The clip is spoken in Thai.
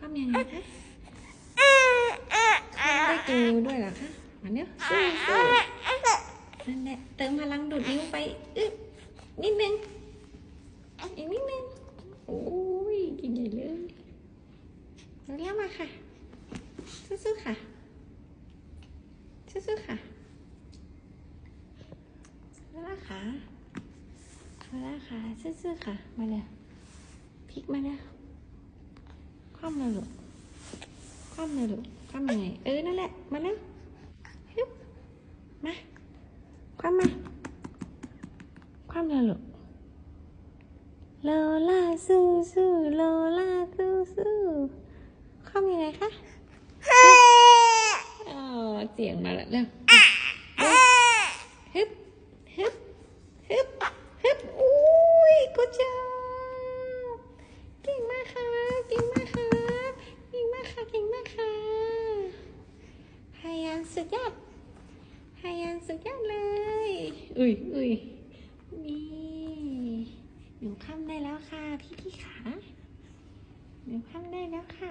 ความยังไงคะความได้กินนิ้วด้วยเหรอคะมาเนี้ยสู้สู้นั่นแหละเติมพลังดูดนิ้วไปอึบนิดนึงอีกนิดนึงโอ้ยกินใหญ่เลยแล้วแล้วมาค่ะสู้ๆค่ะสู้ๆค่ะแล้วค่ะแล้วค่ะสู้ๆค่ะมาเลยพลิกมาเลยคว่ำเลยลูกคว่ำเลยลูกคว่ำยังไง เออ นั่นแหละ มาแล้วฮึบมาคว่ำมาคว่ำเลยลูกโลล่าสู้สู้โลล่าสู้สู้คว่ำยังไงคะอ๋อเสียงมาแล้วเร็วฮึบฮึบฮึบฮึบอุ้ยกูเจอ เก่งมากค่ะเก่งมากค่ะเก่งมากค่ะเก่งมากค่ะพยายาม สุดยอดไฮยันสุดยอดเลย อุ้ยอุ้ยนี่หนูข้ามได้แล้วค่ะ พี่พี่ขาหนูข้ามได้แล้วค่ะ